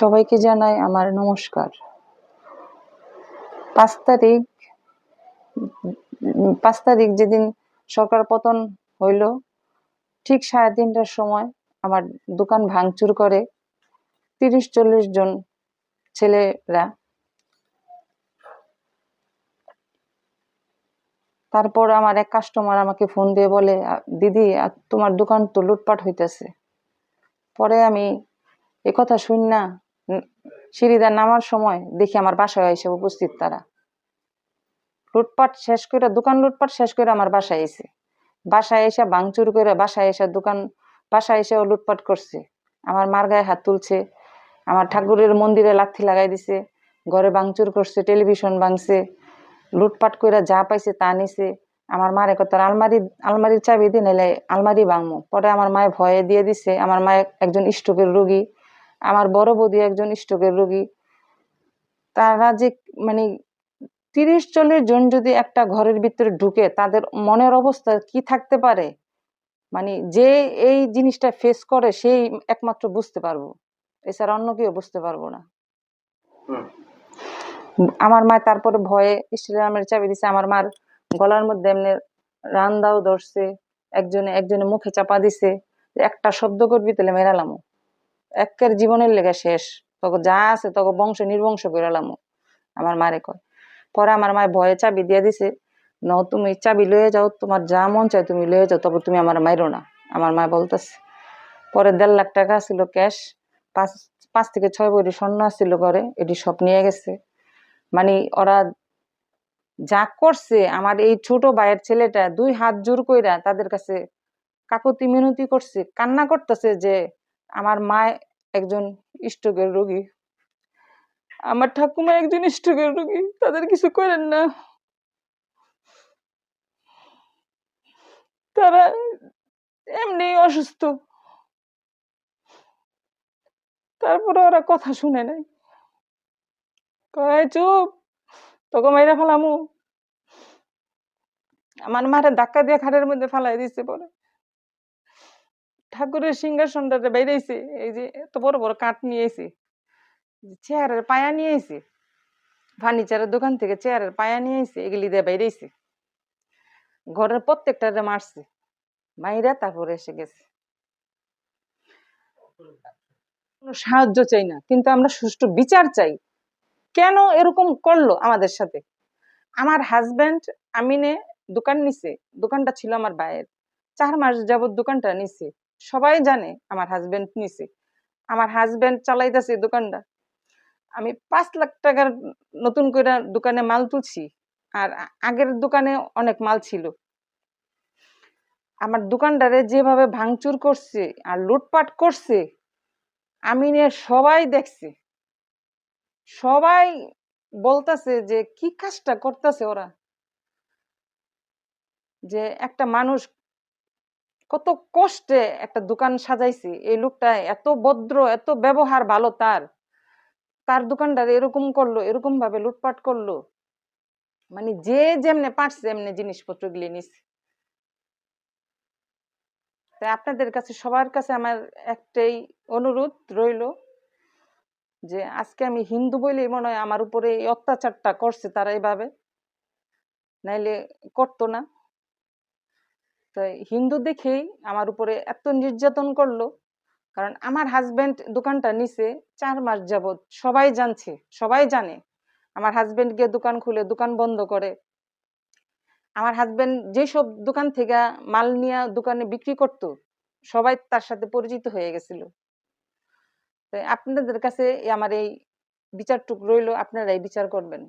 সবাইকে জানাই আমার নমস্কার। পাঁচ তারিখ পাঁচ তারিখ যেদিন সরকার পতন হইল, ঠিক সাড়ে তিনটার সময় আমার দোকান ভাঙচুর করে তিরিশ চল্লিশ জন ছেলেরা। তারপর আমার এক কাস্টমার আমাকে ফোন দিয়ে বলে, দিদি তোমার দোকান তো লুটপাট হইতেছে। পরে আমি এ কথা শুন না সিঁড়িদা নামার সময় দেখি আমার বাসায় এসে উপস্থিত তারা। লুটপাট শেষ করে দোকান লুটপাট শেষ করে আমার বাসায় এসে বাসায় এসে ভাঙচুর করে বাসায় এসে দোকান, বাসায় এসে লুটপাট করছে। আমার মার গায়ে হাত তুলছে, আমার ঠাকুরের মন্দিরে লাথি লাগাই দিছে, ঘরে ভাঙচুর করছে, টেলিভিশন ভাঙছে লুটপাট করে যা পাইছে তা নিছে। আমার মারে কত আলমারি, আলমারির চাবি দিয়ে নাইলে আলমারি ভাঙমু। পরে আমার মায়ে ভয়ে দিয়ে দিছে। আমার মায়ে একজন স্ট্রোকের রোগী। আমার বড় বৌদি একজন স্ট্রোকের রোগী তারা যে মানে তিরিশ চল্লিশ জন যদি একটা ঘরের ভিতরে ঢুকে তাদের মনের অবস্থা কি থাকতে পারে? মানে যে এই জিনিসটা ফেস করে সেই একমাত্র বুঝতে পারব। এছাড়া অন্য কেউ বুঝতে পারব না। আমার মা তারপরে ভয়ে স্টেডিয়ামের চাবি দিছে আমার মার গলার মধ্যে এমনি রান্দাও ধরছে একজনে একজনে মুখে চাপা দিছে একটা শব্দ করবি তাহলে মেরালামো। একের জীবনের লেগে শেষ। তখন যা আছে তখন বংশ নির্বংশ করে এলামো আমার মারে কয়। পরে আমার মায়ের ভয়ে চাবি দিয়ে দিছে ন তুমি চাবি লয়ে যাও, তোমার যা মন চায় তুমি লয়ে যাও, তবে তুমি আমার মাইরো না। আমার মা বলতেছে। পরে দেড় লাখ টাকা ছিল ক্যাশ, পাঁচ পাঁচ থেকে ছয় বড়ি স্বর্ণ ছিল ঘরে, এটি সব নিয়ে গেছে। মানে ওরা যা করছে, আমার এই ছোট ভাইয়ের ছেলেটা দুই হাত জোর কইরা তাদের কাছে কাকতি মিনতি করছে, কান্না করতেছে যে আমার মা একজন স্ট্রোকের রোগী। আমার ঠাকুমা একজন স্ট্রোকের রোগী, তাদের কিছু করেন না। তারা এমনি অসুস্থ। তারপরে ওরা কথা শুনে নাই কয় চুপ, তোকে মাইরা ফেলামু। আমার মারে ধাক্কা দিয়ে খাটের মধ্যে ফেলাই দিচ্ছে পরে ঠাকুরের সিংহাসনটাতে বাইরেছে এই যে এত বড় বড় কাঠ নিয়ে এসে চেয়ারের পায়া নিয়ে এসে ফার্নিচারের দোকান থেকে চেয়ারের পায়া নিয়ে এসে এগুলি দিয়ে বাইরেছে ঘরের প্রত্যেকটারে মারছে, মাইরা তারপরে এসে গেছে। কোনো সাহায্য চাই না, কিন্তু আমরা সুষ্ঠু বিচার চাই। কেন এরকম করল আমাদের সাথে? আমার হাজবেন্ড আমিনে দোকান নিছে, দোকানটা ছিল আমার ভাইয়ের। চার মাস যাবত দোকানটা নিছে। সবাই জানে আমার হাজবেন্ড নিছে। আমার হাজবেন্ড চালাইতেছে দোকানটা। আমি পাঁচ লাখ টাকার নতুন করে দোকানে মাল তুলছি। আর আগের দোকানে অনেক মাল ছিল। আমার দোকানটারে যেভাবে ভাঙচুর করছে আর লুটপাট করছে আমিনে সবাই দেখছে। সবাই বলতাছে যে, কি কাজটা করতেছে ওরা? যে, একটা মানুষ কত কষ্টে একটা দোকান সাজাইছি। এই লোকটা এত ভদ্র, এত ব্যবহার ভালো তার। তার দোকানদার এরকম করল এরকম ভাবে লুটপাট করল। মানে যে যেমনে পারছে এমনি জিনিসপত্র গুলি নিছে। তাই আপনাদের কাছে, সবার কাছে আমার একটাই অনুরোধ রইল যে আজকে আমি হিন্দু বলেই মনে হয় আমার উপরে এই অত্যাচারটা করছে তারা এভাবে। নাইলে করতো না। তাই হিন্দু দেখেই আমার উপরে এত নির্যাতন করল। কারণ আমার হাজবেন্ড দোকানটা নিছে চার মাস যাবৎ, সবাই জানছে, সবাই জানে। আমার হাজবেন্ড গিয়ে দোকান খুলে, দোকান বন্ধ করে। আমার হাজবেন্ড যেসব দোকান থেকে মাল নিয়ে দোকানে বিক্রি করতো, সবাই তার সাথে পরিচিত হয়ে গেছিল। তাই আপনাদের কাছে আমার এই বিচারটুক রইল, আপনারা এই বিচার করবেন।